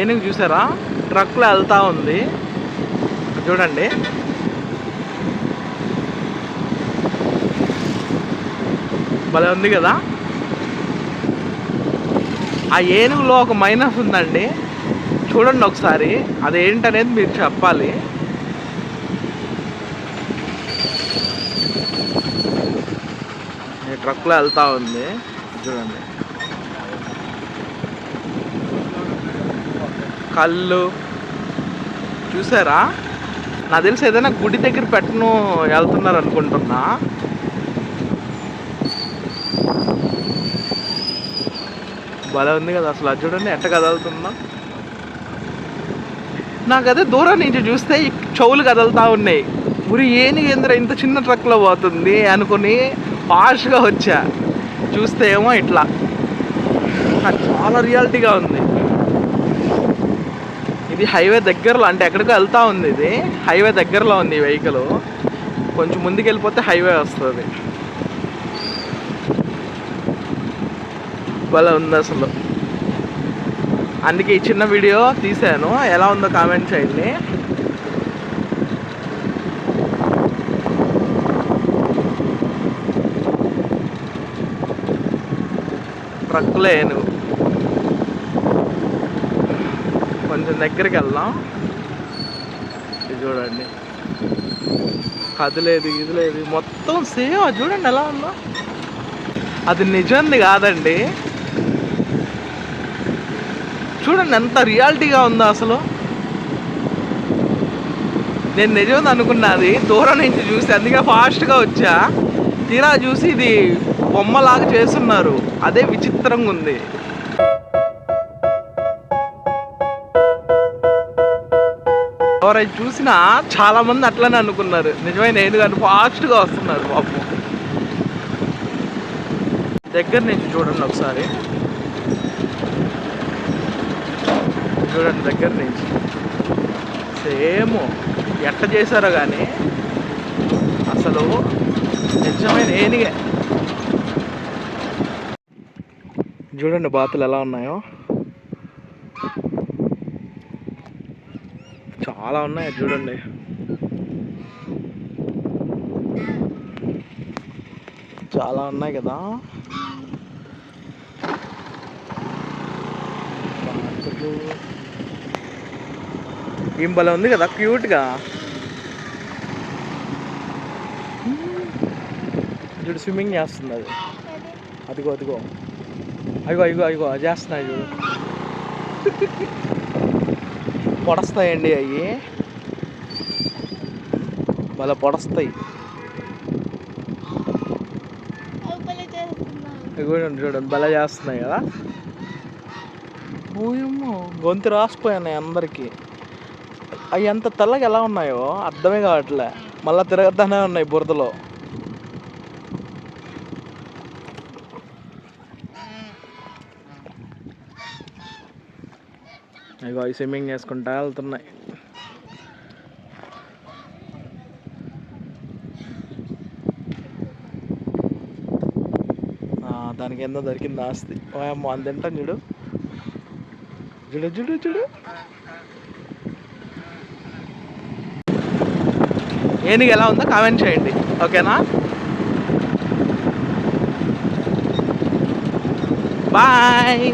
ఏనుగు చూసారా? ట్రక్లో వెళ్తూ ఉంది. చూడండి. భలే ఉంది కదా? ఆ ఏనుగులో ఒక మైనస్ ఉందండి. చూడండి ఒకసారి. అదేంటనేది మీరు చెప్పాలి. ట్రక్లో వెళ్తూ ఉంది. చూడండి. కళ్ళు. చూసారా? నాకు తెలిసి ఏదైనా గుడి దగ్గర పెట్టను వెళ్తున్నారు అనుకుంటున్నా. భలే ఉంది కదా అసలు. అది చూడండి ఎట్ట కదులుతుందో. నాకు అదే దూరం నుంచి చూస్తే చెవులు కదులుతా ఉన్నాయి. ఉరి ఏని కేంద్ర ఇంత చిన్న ట్రక్లో పోతుంది అనుకుని పాష్గా వచ్చా. చూస్తే ఏమో ఇట్లా. చాలా రియాలిటీగా ఉంది. ఇది హైవే దగ్గరలో అంటే ఎక్కడికో వెళ్తూ ఉంది ఇది. హైవే దగ్గరలో ఉంది ఈ వెహికల్ కొంచెం ముందుకు వెళ్ళిపోతే హైవే వస్తుంది. భలే ఉంది అసలు. అందుకే ఈ చిన్న వీడియో తీసాను ఎలా ఉందో కామెంట్ చేయండి. ట్రక్ లేను. కొంచెం దగ్గరికి వెళ్దాం. ఇది చూడండి. కదలేదు ఇది లేదు మొత్తం సేమ్ అది చూడండి ఎలా ఉందో. అది నిజంది కాదండి. చూడండి ఎంత రియాలిటీగా ఉందో అసలు. నేను నిజం అనుకున్నది దూరం నుంచి చూసి అందుకే ఫాస్ట్గా వచ్చా. తీరా చూసి ఇది బొమ్మలాగా చేస్తున్నారు. అదే విచిత్రంగా ఉంది. ఎవరైనా చూసినా చాలామంది అట్లనే అనుకున్నారు. నిజమైన ఎందుకంటే ఫాస్ట్గా వస్తున్నారు పాపం దగ్గర నుంచి చూడండి ఒకసారి. చూడండి దగ్గర నుంచి. సేమ్ ఎట్ట చేశారో కానీ అసలు నిజమైన ఏనిగే. చూడండి బాతులు ఎలా ఉన్నాయో. చాలా ఉన్నాయి చూడండి. చాలా ఉన్నాయి కదా. బాతులు ఏం భలే ఉంది కదా క్యూట్గా చూడు స్విమ్మింగ్ చేస్తుంది అది. అదిగో అదిగో. అదిగో అదిగో అదిగో అది చేస్తున్నాయి చూడు. పొడస్తాయండి అవి. మళ్ళీ పొడస్తాయి. చూడండి చూడండి భలే చేస్తున్నాయి కదా. ఓయమ్మో గొంతు రాసిపోయాయి అందరికీ. అవి ఎంత తెల్లగా ఎలా ఉన్నాయో అర్థమే కావట్లే. మళ్ళీ తిరగద్దానే ఉన్నాయి బురదలో. ఇగో అవి స్విమ్మింగ్ చేసుకుంటా వెళ్తున్నాయి. దానికి ఎంతో దొరికింది ఆస్తి. ఓ అంత అని తింటాను చూడు చూడు చూడు. చూడు ఏనుగు ఎలా ఉందో కామెంట్ చేయండి. ఓకేనా? బాయ్